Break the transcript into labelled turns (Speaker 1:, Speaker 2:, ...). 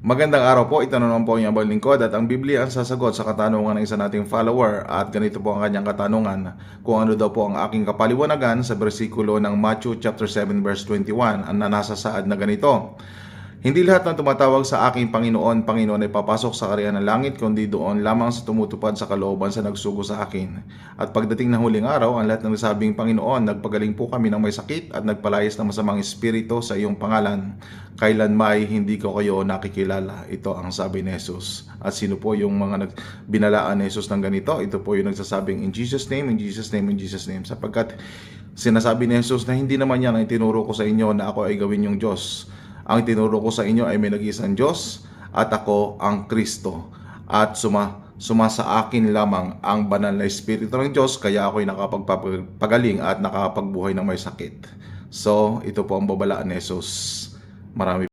Speaker 1: Magandang araw po, ito na naman po ang abang lingkod at ang Biblia ang sasagot sa katanungan ng isa nating follower. At ganito po ang kanyang katanungan. Kung ano daw po ang aking kapaliwanagan sa bersikulo ng Matthew chapter 7 verse 21 ang nasa saad na ganito. Hindi lahat ng tumatawag sa aking Panginoon, Panginoon ay papasok sa karya ng langit, kundi doon lamang sa tumutupad sa kalooban sa nagsugo sa akin. At pagdating ng huling araw, ang lahat ng nasabing Panginoon, nagpagaling po kami ng may sakit at nagpalayas ng masamang espiritu sa iyong pangalan. Kailan may hindi ko kayo nakikilala. Ito ang sabi ni Jesus. At sino po yung mga nag binalaan ni Jesus ng ganito? Ito po yung nagsasabing, in Jesus name, in Jesus name, in Jesus name. Sapagkat sinasabi ni Jesus na hindi naman yan ang tinuro ko sa inyo na ako ay gawin yung Diyos. Ang tinuro ko sa inyo ay may nag-iisang Diyos at ako ang Kristo. At suma, suma sa akin lamang ang banal na Espiritu ng Diyos kaya ako'y nakapagpagaling at nakapagbuhay ng may sakit. So, ito po ang babalaan ni Jesus. Marami